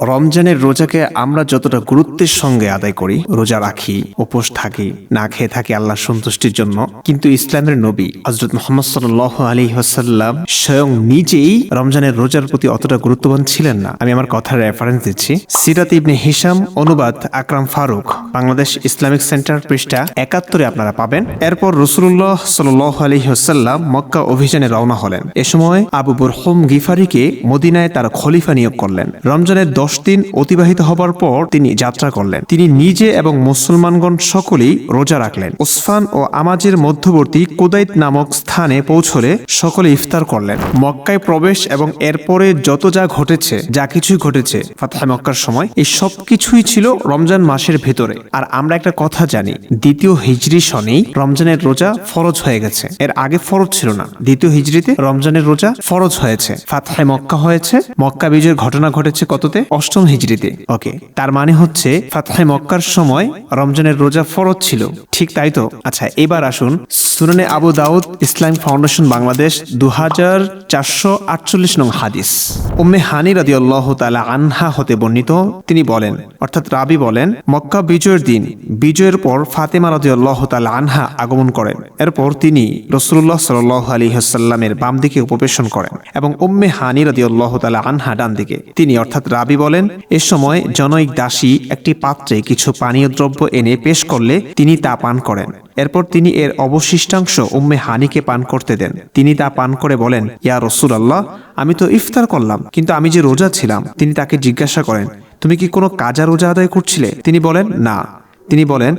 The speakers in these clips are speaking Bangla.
রমজানের রোজাকে আমরা যতটা গুরুত্বের সঙ্গে আদায় করি, রোজা রাখি, উপোস থাকি, না খেয়ে থাকি আল্লাহ সন্তুষ্টির জন্য, কিন্তু ইসলামের নবী হজরত মোহাম্মদ সাল আলী হাসাল্লাম স্বয়ং নিজেই রমজানের রোজার প্রতি অতটা গুরুত্ববান ছিলেন না। আমি আমার কথার রেফারেন্স দিচ্ছি। সিরাত ইবনে হিসাম অনুবাদ আকরাম ফারুক, বাংলাদেশ ইসলামিক সেন্টার, পৃষ্ঠা একাত্তরে আপনারা পাবেন। এরপর রসুল্লাহ সাল আলী হাসাল্লাম মক্কা অভিযানে রওনা হলেন। এ সময় আবু বুরহম গিফারিকে মদিনায় তার খলিফা নিয়োগ করলেন। রমজানের দশ দিন অতিবাহিত হবার পর তিনি যাত্রা করলেন। তিনি নিজে এবং মুসলমানগণ সকলেই রোজা রাখলেন। ওসফান ও আমাজের মধ্যবর্তী কুদাইত নামক স্থানে পৌঁছলে সকলে ইফতার করলেন। মক্কায় প্রবেশ এবং এরপরে যত যা ঘটেছে, যা কিছুই ঘটেছে, ফাতহ মক্কার সময়, এই সব কিছুই ছিল রমজান মাসের ভেতরে। আর আমরা একটা কথা জানি, দ্বিতীয় হিজড়ি সনেই রমজানের রোজা ফরজ হয়ে গেছে। এর আগে ফরজ ছিল না, দ্বিতীয় হিজরিতে রমজানের রোজা ফরজ হয়েছে। ফাতহায় মক্কা হয়েছে, মক্কা বিজয়ের ঘটনা ঘটেছে কততে? অষ্টম হিজড়িতে। ওকে তার মানে হচ্ছে ফাতহে মক্কার সময় রমজানের রোজা ফরজ ছিল। ঠিক তাই তো? আচ্ছা এবার আসুন সুনানে আবু দাউদ ইসলাম ফাউন্ডেশন বাংলাদেশ দু হাজার চারশো আটচল্লিশ নং হাদিস। উম্মে হানি রাদি আল্লাহ তালা আনহা হতে বর্ণিত তিনি বলেন অর্থাৎ রাবি বলেন মক্কা বিজয়ের দিন বিজয়ের পর ফাতেমা রাদি আল্লাহ তালা আনহা আগমন করেন। এরপর তিনি রসুল্লাহ সাল আলী হাসাল্লামের বাম দিকে উপবেশন করেন এবং উম্মে হানি রাদি আল্লাহ তালা আনহা ডান দিকে তিনি অর্থাৎ রাবি বলেন, এ সময় জনৈক দাসী একটি পাত্রে কিছু পানীয় দ্রব্য এনে পেশ করলে তিনি তা পান করেন। এরপর তিনি এর অবশিষ্টাংশ উম্মে হানিকে পান করতে দেন। তিনি তা পান করে বলেন, ইয়া রসুল আল্লাহ আমি তো ইফতার করলাম, কিন্তু আমি যে রোজা ছিলাম, তিনি তাকে জিজ্ঞাসা করেন, তুমি কি কোনো কাজা রোজা আদায় করছিলে? তিনি বলেন, না। তিনি বলেন,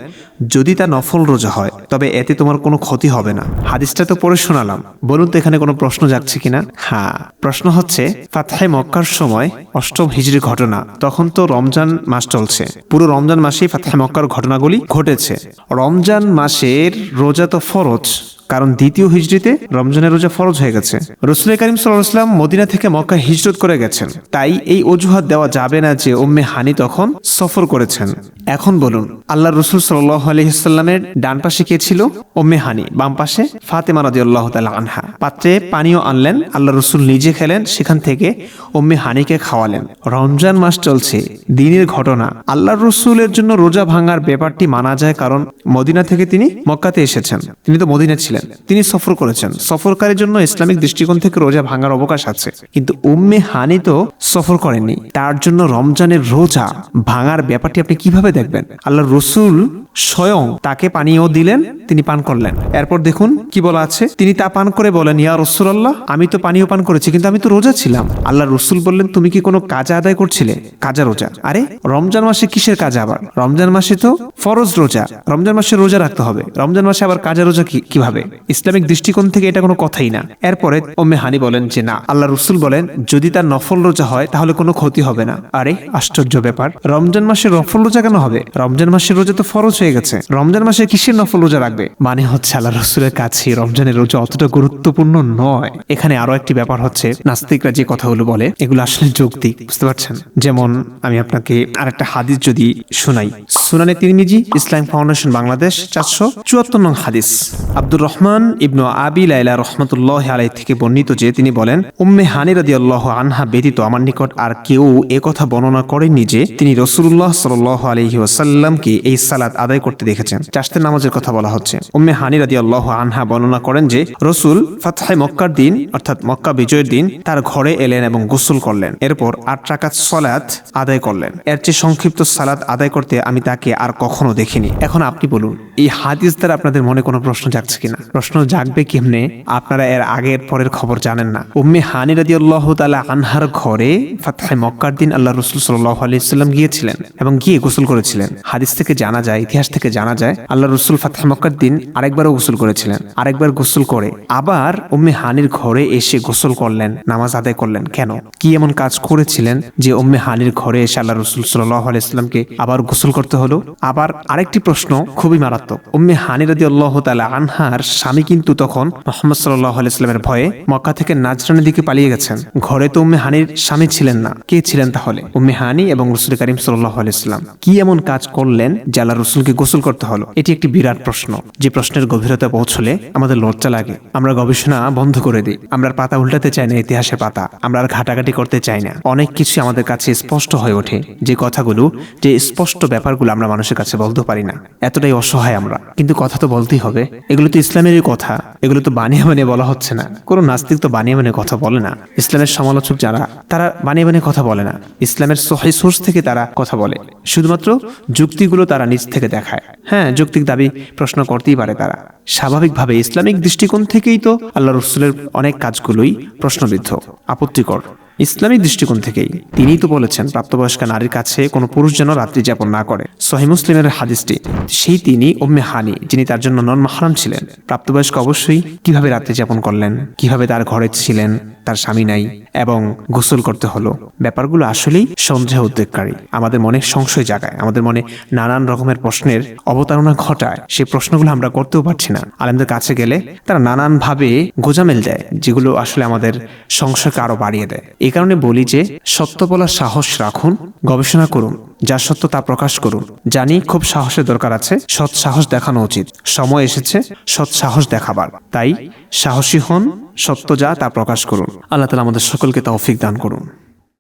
যদি তা নফল রোজা হয়, তবে এতে তোমার কোনো ক্ষতি হবে না। হাদিসটা তো পড়ে শোনালাম। বলুন তো এখানে কোনো প্রশ্ন যাচ্ছে কিনা? হ্যাঁ প্রশ্ন হচ্ছে ফাতহায় মক্কার সময় অষ্টম হিজড়ির ঘটনা, তখন তো রমজান মাস চলছে। পুরো রমজান মাসেই ফাতহায় মক্কার ঘটনাগুলি ঘটেছে। রমজান মাসের রোজা তো ফরজ কারণ দ্বিতীয় হিজড়িতে রমজানের রোজা ফরজ হয়ে গেছে। রসুল করিম সাল্লাম মদিনা থেকে মক্কা হিজরত করে গেছেন। তাই এই অজুহাত দেওয়া যাবে না যে উম্মে হানি তখন সফর করেছেন। এখন বলুন আল্লাহ রসুল সাল্লাহ আলহিসাল্লামের ডান পাশে কে ছিল? উম্মে হানি। বাম পাশে ফাতেমা রাদি আল্লাহ আনহা। পাত্রে পানীয় আনলেন আল্লাহ রসুল নিজে খেলেন, সেখান থেকে উম্মে হানিকে খাওয়ালেন। রমজান মাস চলছে, দিনের ঘটনা। আল্লাহ রসুলের জন্য রোজা ভাঙার ব্যাপারটি মানা যায় কারণ মদিনা থেকে তিনি মক্কাতে এসেছেন। তিনি তো মদিনা ছিলেন। তিনি সফর করেছেন। সফরকারীর জন্য ইসলামিক দৃষ্টিকোণ থেকে রোজা ভাঙার অবকাশ আছে। কিন্তু উম্মে হানি তো সফর করেনি তার জন্য রমজানের রোজা ভাঙার ব্যাপারটি আপনি কীভাবে দেখবেন? আল্লাহ রসুল স্বয়ং তাকে পানীয় দিলেন, তিনি পান করলেন। এরপর দেখুন কি বলা আছে, তিনি তা পান করে বলেন, ইয়া রসুল আল্লাহ আমি তো পানীয় পান করেছি, কিন্তু আমি তো রোজা ছিলাম। আল্লাহ রসুল বললেন, তুমি কি কোনো কাজা আদায় করছিলে? কাজা রোজা? আরে, রমজান মাসে কিসের কাজা আবার? রমজান মাসে তো ফরজ রোজা, রমজান মাসে রোজা রাখতে হবে। রমজান মাসে আবার কাজা রোজা কীভাবে? ইসলামিক দৃষ্টিকোণ থেকে এটা কোনো কথাই না। এরপরে ওম্মে হানি বলেন যে, না আল্লাহ রসুল বলেন, যদি তার নফল রোজা হয়, তাহলে কোনো ক্ষতি হবে না। আরে, আশ্চর্য ব্যাপার, রমজান মাসে নফল রোজা কেন হবে? রমজান মাসের রোজা তো ফরজ হয়ে গেছে। রমজান মাসে কিসের নফল রোজা রাখবে? মানে হচ্ছে আল্লাহ রসুলের কাছে রমজানের রোজা অতটা গুরুত্বপূর্ণ নয়। এখানে আরও একটি ব্যাপার হচ্ছে, নাস্তিকরা যে কথাগুলো বলে, এগুলো আসলে যৌক্তিক, বুঝতে পারছেন? যেমন আমি আপনাকে আরেকটা হাদিস যদি শোনাই। সুনানে তিরমিজি, ইসলাম ফাউন্ডেশন, বাংলাদেশ, চারশো চুয়াত্তর নং হাদিস। আব্দুর রহমান ইবনু আবি লাইলা রহমতুল্লাহ আলাই থেকে বর্ণিত যে তিনি বলেন, উম্মে হানি রাদি আল্লাহ আনহা ব্যতীত আমার নিকট আর কেউ কথা বর্ণনা করেননি যে তিনি রসুল্লাহ সাল আলহি ওয়াসাল্লামকে এই সালাত আদায় করতে দেখেছেন। চাষতের নামাজের কথা বলা হচ্ছে। উম্মে হানি রাদি আল্লাহ আনহা বর্ণনা করেন যে, রসুল ফাতহাই মক্কার দিন, অর্থাৎ মক্কা বিজয়ের দিন, তার ঘরে এলেন এবং গোসল করলেন। এরপর আট রাকাত সলাত আদায় করলেন। এর চেয়ে সংক্ষিপ্ত সালাত আদায় করতে আমি তাকে আর কখনো দেখিনি। এখন আপনি বলুন, এই হাদিস দ্বারা আপনাদের মনে কোনো প্রশ্ন জাগছে কিনা? প্রশ্ন জাগবে কেমনে? আপনারা এর আগের পরের খবর জানেন না। উম্মে হানি রাদি আল্লাহ তালা আনহার ঘরে ফাতহাই মক্কার দিন আল্লাহ রসুল সাল্লাহ আলাইসাল্লাম গিয়েছিলেন এবং গিয়ে গোসল করেছিলেন। হাদিস থেকে জানা যায় ইতিহাস থেকে জানা যায় আল্লাহ রসুল ফাতহ মক্কার দিন আরেকবারও গোসল করেছিলেন, আরেকবার গোসল করে আবার উম্মে হানির ঘরে এসে গোসল করলেন, নামাজ আদায় করলেন। কেন? কি এমন কাজ করেছিলেন যে উম্মে হানির ঘরে এসে আল্লাহ রসুল সাল্লাহ আলাইসাল্লামকে আবার গোসল করতে হলো? আবার আরেকটি প্রশ্ন খুবই মারাত্মক। উম্মে হানি রাদি আল্লাহ তালা আনহার স্বামী কিন্তু তখন মোহাম্মদ সাল্লাহ আলাইস্লামের ভয়ে মক্কা থেকে নাজরানের দিকে পালিয়ে গেছেন। ঘরে তো উম্মে হানির স্বামী ছিলেন না। কে ছিলেন তাহলে? উম্মে হানি এবং রসুল করিম সাল্লাহ আলাইস্লাম কি এমন কাজ করলেন যে আল্লাহ রসুলকে গোসল করতে হলো। এটি একটি বিরাট প্রশ্ন। যে প্রশ্নের গভীরতা পৌঁছলে আমাদের লজ্জা লাগে। আমরা গবেষণা বন্ধ করে দিই। আমরা পাতা উল্টাতে চাই না ইতিহাসের পাতা। আমরা আর ঘাটাঘাটি করতে চাই না। অনেক কিছু আমাদের কাছে স্পষ্ট হয়ে ওঠে। যে কথাগুলো, যে স্পষ্ট ব্যাপারগুলো আমরা মানুষের কাছে বলতে পারি না। এতটাই অসহায় আমরা। কিন্তু কথা তো বলতেই হবে। এগুলো তো ইসলামেরই কথা। এগুলো তো বানিয়ে বানিয়ে বলা হচ্ছে না। কোনো নাস্তিক তো বানিয়ে বানিয়ে কথা বলে না। ইসলামের সমালোচক যারা, তারা বানিয়ে বানিয়ে কথা বলে না। ইসলামের সহি সোর্স থেকে তারা কথা বলে। শুধুমাত্র যুক্তিগুলো তারা নিজ থেকে দেখায়। হ্যাঁ যৌক্তিক দাবি প্রশ্ন করতেই পারে তারা। স্বাভাবিকভাবে ইসলামিক দৃষ্টিকোণ থেকেই তো আল্লাহ রসুলের অনেক কাজগুলোই প্রশ্নবিদ্ধ, আপত্তিকর। ইসলামিক দৃষ্টিকোণ থেকেই তিনিই তো বলেছেন, প্রাপ্তবয়স্ক নারীর কাছে কোনো পুরুষ যেন রাত্রি যাপন না করে। সহি মুসলিমের হাদিসটি, সেই তিনি ওম্মে হানি, যিনি তার জন্য নন মাহারাম ছিলেন। প্রাপ্তবয়স্ক অবশ্যই কীভাবে রাত্রি যাপন করলেন, কীভাবে তার ঘরে ছিলেন, তার স্বামী নাই, এবং গোসল করতে হলো। ব্যাপারগুলো আসলেই সন্দেহ উদ্বেগকারী। আমাদের মনে সংশয় জাগায়, আমাদের মনে নানান রকমের প্রশ্নের অবতারণা ঘটায়। সেই প্রশ্নগুলো আমরা করতেও পারছি না। আলেমদের কাছে গেলে তারা নানান ভাবে গোজামেল দেয়, যেগুলো আসলে আমাদের সংশয়কে আরও বাড়িয়ে দেয়। এই কারণে বলি যে, সত্য বলার সাহস রাখুন, গবেষণা করুন, যা সত্য তা প্রকাশ করুন। জানি খুব সাহসের দরকার আছে, সৎ সাহস দেখানো উচিত। সময় এসেছে, সৎ সাহস দেখাবার। তাই সাহসী হন, সত্য যা তা প্রকাশ করুন। আল্লাহ তালা আমাদের সকলকে তা তৌফিক দান করুন।